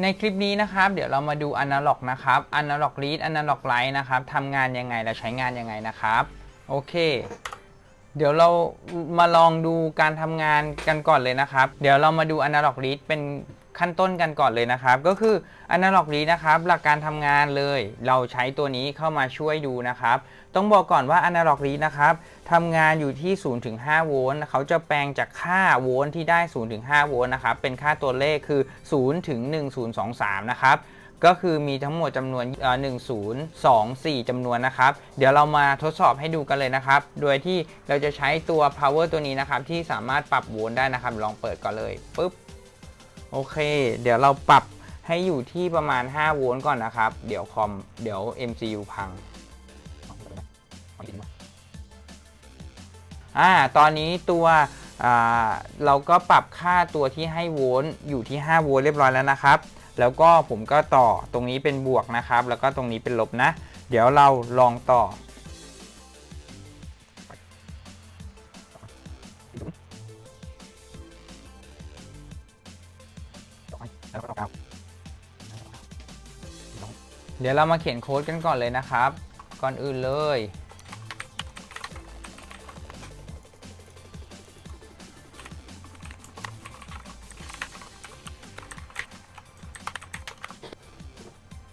ในคลิปนี้นะครับ เดี๋ยวเรามาดู Analog นะครับ Analog Read Analog Write นะครับทำงานยังไงและใช้งานยังไงนะครับ โอเค เดี๋ยวเรามาลองดูการทำงานกันก่อนเลยนะครับ เดี๋ยวเรามาดู Analog Read เป็น ขั้นต้นกันก่อนเลยนะครับ ก็คือ Analog Read นะครับ หลักการทำงานเลย เราใช้ตัวนี้เข้ามาช่วยดูนะครับ ต้องบอกก่อนว่า Analog Read นะครับทำงานอยู่ที่0ถึง5โวลต์เขาจะแปลงจากค่าโวลต์ที่ได้0ถึง5โวลต์นะครับ เป็นค่าตัวเลขคือ0ถึง1023 นะครับก็คือมีทั้งหมดจำนวนเอ่อ1024 จำนวนนะครับ เดี๋ยวเรามาทดสอบให้ดูกันเลยนะครับ โดยที่เราจะใช้ตัว power ตัวนี้นะครับ ที่สามารถปรับโวลต์ได้นะครับ ลองเปิดก่อนเลยปุ๊บ โอเค เดี๋ยวเราปรับให้อยู่ที่ประมาณ 5 โวลต์ก่อนนะครับ เดี๋ยวคอม เดี๋ยว MCU พังอ่าตอนนี้ตัวอ่าเราก็ปรับค่าตัวที่ให้โวลต์อยู่ที่ 5 โวลต์เรียบร้อยแล้วนะครับ แล้วก็ผมก็ต่อตรงนี้เป็นบวกนะครับ แล้วก็ตรงนี้เป็นลบนะ เดี๋ยวเราลองต่อ เดี๋ยวเรามาเขียนโค้ดกันก่อนเลยนะครับ ก่อนอื่นเลย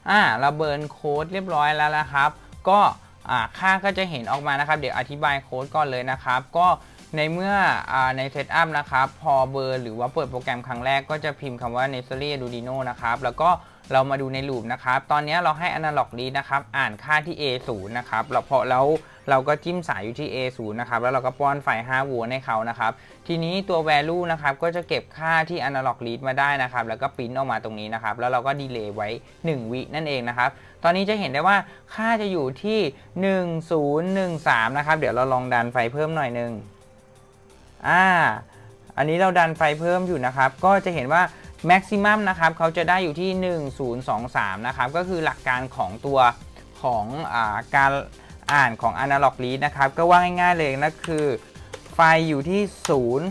อ่าเราเบิร์นโค้ดเรียบร้อยแล้วนะครับ ก็อ่าค่าก็จะเห็นออกมานะครับ เดี๋ยวอธิบายโค้ดก่อนเลยนะครับ ก็ในเมื่ออาในเซตอัพนะครับ พอเบอร์หรือว่าเปิดโปรแกรมครั้งแรกก็จะพิมพ์คำว่า n e s t l e Arduino นะครับ แล้วก็ เรามาดูในลูปนะครับ ตอนนี้เราให้ Analog Read นะครับ อ่านค่าที่ A0 นะครับแล้วพอแล้วเราก็จิ้มสายอยู่ที่ A0 นะครับ แล้วเราก็ป้อนไฟ5โวลต์ให้เขานะครับ ทีนี้ตัว value นะครับ ก็จะเก็บค่าที่ analog read มาได้นะครับ แล้วก็ปริ้นออกมาตรงนี้นะครับ แล้วเราก็ดีเลย์ไว้ 1 วินั่นเองนะครับ ตอนนี้จะเห็นได้ว่าค่าจะอยู่ที่ 1013 นะครับ เดี๋ยวเราลองดันไฟเพิ่มหน่อยหนึงอ่า อันนี้เราดันไฟเพิ่มอยู่นะครับ ก็จะเห็นว่า maximum นะครับเขาจะได้อยู่ที่ 1023 นะครับ ก็คือหลักการของตัวของอการอ่านของ analog read นะครับ ก็ว่าง่ายๆเลยนะคือ ไฟอยู่ที่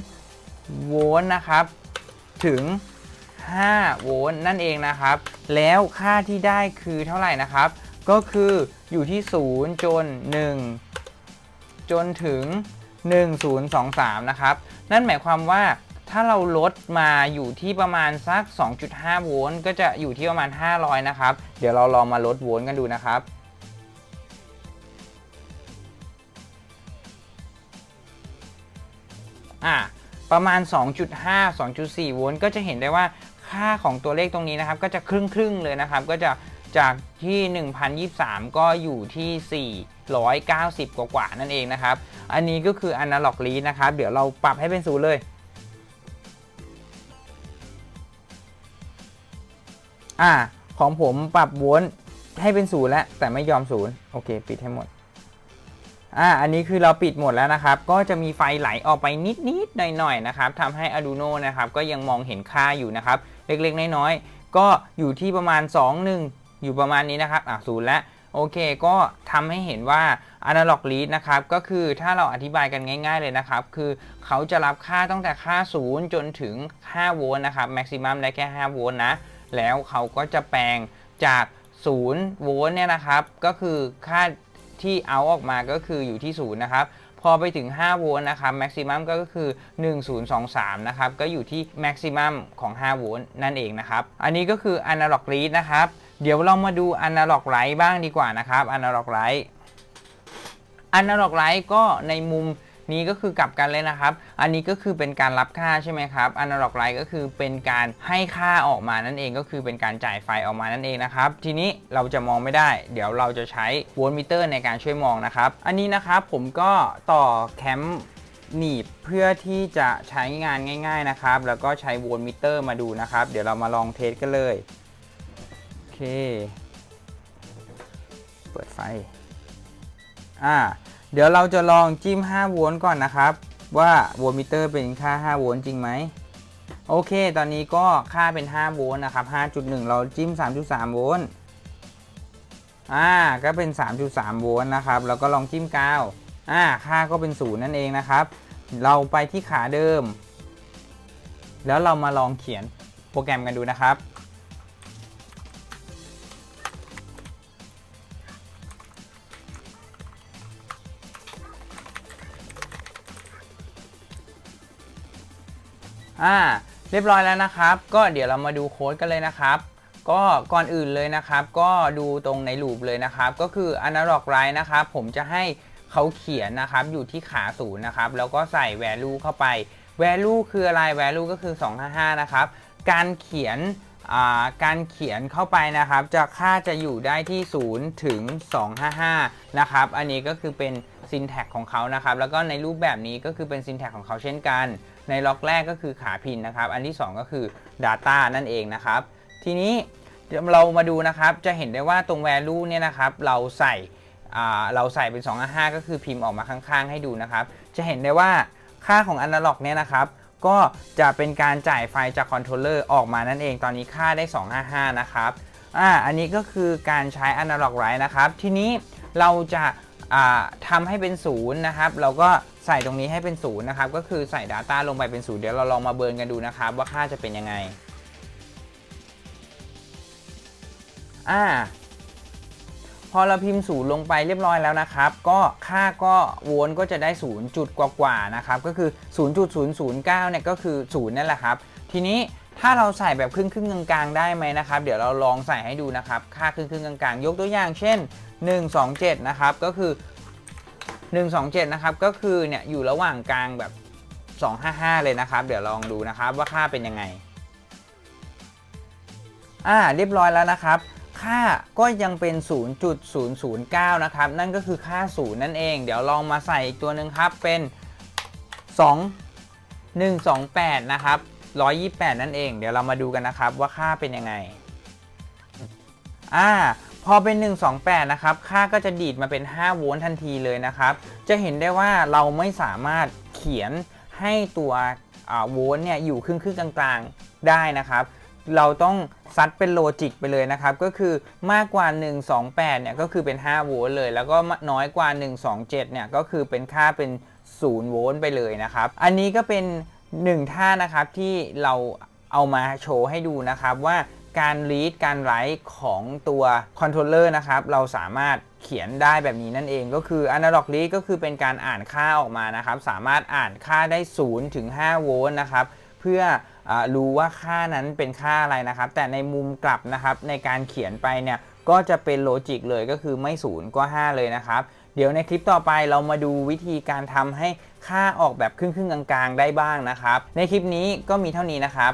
0 โวลต์นะครับ ถึง 5 โวลต์นั่นเองนะครับ แล้วค่าที่ได้คือเท่าไหร่นะครับ ก็คืออยู่ที่ 0 จน 1 จนถึง 1023 นะครับ นั่นหมายความว่า ถ้าเราลดมาอยู่ที่ประมาณสัก 2.5 โวลต์ก็จะอยู่ที่ประมาณ 500 นะครับ เดี๋ยวเราลองมาลดโวลต์กันดูนะครับอ่าประมาณ 2.5 2.4 โวลต์ก็จะเห็นได้ว่าค่าของตัวเลขตรงนี้นะครับ ก็จะครึ่งครึ่งๆเลยนะครับ ก็จะจากที่ 1023 ก็อยู่ที่ 490 กว่าๆนั่นเองนะครับ อันนี้ก็คือ Analog Read นะครับ เดี๋ยวเราปรับให้เป็นศูนย์เลย อ่า ของผมปรับโวลต์ให้เป็นศูนย์แล้วแต่ไม่ยอมศูนย์โอเค ปิดให้หมด อ่า อันนี้คือเราปิดหมดแล้วนะครับ ก็จะมีไฟไหลออกไปนิดๆหน่อยๆนะครับทำให้ Arduino นะครับ ก็ยังมองเห็นค่าอยู่นะครับ เล็กๆ น้อยๆ ก็อยู่ที่ประมาณ 2 1 อยู่ประมาณนี้นะครับ อะศูนย์แล้วโอเค ก็ทำให้เห็นว่า Analog Read นะครับ ก็คือถ้าเราอธิบายกันง่ายๆเลยนะครับ คือเขาจะรับค่าตั้งแต่ค่า 0 จนถึง5โวลต์นะครับ Maximum ได้แค่ 5 โวลต์นะ แล้วเขาก็จะแปลงจาก0โวลต์เนี่ยนะครับ ก็คือค่าที่เอาออกมาก็คืออยู่ที่0นะครับ พอไปถึง 5 โวลต์นะครับแม็กซิมัมก็คือ 1023 นะครับ ก็อยู่ที่แม็กซิมัมของ 5 โวลต์นั่นเองนะครับ อันนี้ก็คือ Analog Read นะครับ เดี๋ยวเรามาดู Analog Write บ้างดีกว่านะครับ Analog Write Analog Write ก็ในมุม นี้ก็คือกลับกันเลยนะครับ อันนี้ก็คือเป็นการรับค่าใช่ไหมครับ Analog Write ก็คือเป็นการให้ค่าออกมานั่นเองก็คือเป็นการจ่ายไฟออกมานั่นเองนะครับทีนี้เราจะมองไม่ได้ เดี๋ยวเราจะใช้โวลต์มิเตอร์ในการช่วยมองนะครับอันนี้นะครับผมก็ต่อแคมหนีบเพื่อที่จะใช้งานง่าย ๆนะครับ แล้วก็ใช้โวลต์มิเตอร์มาดูนะครับ เดี๋ยวเรามาลองเทสกันเลยโอเค เปิดไฟ อ่า เดี๋ยวเราจะลองจิ้ม 5 โวลต์ก่อนนะครับ ว่าโวลต์มิเตอร์เป็นค่า 5 โวลต์จริงไหมโอเค ตอนนี้ก็ค่าเป็น 5 โวลต์นะครับ 5.1 เราจิ้ม 3.3 โวลต์อ่าก็เป็น 3.3 โวลต์นะครับ แล้วก็ลองจิ้มกาวอ่าค่าก็เป็น0นั่นเองนะครับ เราไปที่ขาเดิม แล้วเรามาลองเขียนโปรแกรมกันดูนะครับ อ่าเรียบร้อยแล้วนะครับ ก็เดี๋ยวเรามาดูโค้ดกันเลยนะครับ ก็ก่อนอื่นเลยนะครับ ก็ดูตรงในลูปเลยนะครับ ก็คือ analog write นะครับ ผมจะให้เขาเขียนนะครับอยู่ที่ขาศูนย์นะครับ แล้วก็ใส่ value เข้าไป value คืออะไร value ก็คือ 255 นะครับ การเขียนอ่าการเขียนเข้าไปนะครับ จะค่าจะอยู่ได้ที่ 0 ถึง 255 นะครับ อันนี้ก็คือเป็น syntax ของเขานะครับ แล้วก็ในรูปแบบนี้ก็คือเป็น syntax ของเขาเช่นกัน ในล็อกแรกก็คือขาพินนะครับ อันที่ 2 ก็คือ data นั่นเองนะครับ ทีนี้เรามาดูนะครับ จะเห็นได้ว่าตรง value เนี่ยนะครับ เราใส่เราใส่เป็น2 5ก็คือพิมพ์ออกมาข้างๆ ให้ดูนะครับ จะเห็นได้ว่าค่าของ analog เนี่ยนะครับ ก็จะเป็นการจ่ายไฟจากคอนโทรลเลอร์ออกมานั่นเอง ตอนนี้ค่าได้ 255 นะครับอ่าอันนี้ก็คือการใช้ analog write นะครับ ทีนี้เราจะาทำให้เป็นศูนย์นะครับ เราก็ ใส่ตรงนี้ให้เป็นศูนย์นะครับ ก็คือใส่ Data ลงไปเป็นศูนย์เดี๋ยวเราลองมาเบิร์นกันดูนะครับ ว่าค่าจะเป็นยังไง อ่า พอเราพิมพ์ศูนย์ลงไปเรียบร้อยแล้วนะครับ ก็ค่าก็วลต์ก็จะได้0จุดกว่าๆนะครับ ก็คือ 0.009เนี่ยก็คือ0นั่นแหละครับ ทีนี้ถ้าเราใส่แบบครึ่งครึ่งกลางๆได้ไหมนะครับ เดี๋ยวเราลองใส่ให้ดูนะครับ ค่าครึ่งครึ่งกลางๆ ยกตัวอย่างเช่น 127 นะครับ ก็คือ 127 นะครับ ก็คือเนี่ยอยู่ระหว่างกลางแบบ 255 เลยนะครับ เดี๋ยวลองดูนะครับว่าค่าเป็นยังไง อ่าเรียบร้อยแล้วนะครับ ค่าก็ยังเป็น 0.009 นะครับ นั่นก็คือค่า 0 นั่นเอง เดี๋ยวลองมาใส่อีกตัวหนึ่งครับเป็น 2 128 นะครับ 128 นั่นเอง เดี๋ยวเรามาดูกันนะครับว่าค่าเป็นยังไง อ่า พอเป็น 128 นะครับ ค่าก็จะดีดมาเป็น 5 โวลต์ทันทีเลยนะครับ จะเห็นได้ว่าเราไม่สามารถเขียนให้ตัวโวลต์เนี่ยอยู่ครึ่งครึ่งๆกลางๆ ได้นะครับ เราต้องซัดเป็นโลจิกไปเลยนะครับ ก็คือมากกว่า 128 เนี่ยก็คือเป็น 5 โวลต์เลย แล้วก็น้อยกว่า 127 เนี่ยก็คือเป็นค่าเป็น 0 โวลต์ไปเลยนะครับ อันนี้ก็เป็น 1 ท่านะครับที่เราเอามาโชว์ให้ดูนะครับว่า การ read การ write ของตัวคอนโทรลเลอร์นะครับ เราสามารถเขียนได้แบบนี้นั่นเองก็คือ analog read ก็คือเป็นการอ่านค่าออกมานะครับ สามารถอ่านค่าได้0ถึง5โวลต์นะครับ เพื่ออรู้ว่าค่านั้นเป็นค่าอะไรนะครับ แต่ในมุมกลับนะครับในการเขียนไปเนี่ยก็จะเป็นโลจิกเลยก็คือไม่0ก็ 5 เลยนะครับ เดี๋ยวในคลิปต่อไปเรามาดูวิธีการทำให้ค่าออกแบบครึ่งๆกลางๆ ได้บ้างนะครับ ในคลิปนี้ก็มีเท่านี้นะครับ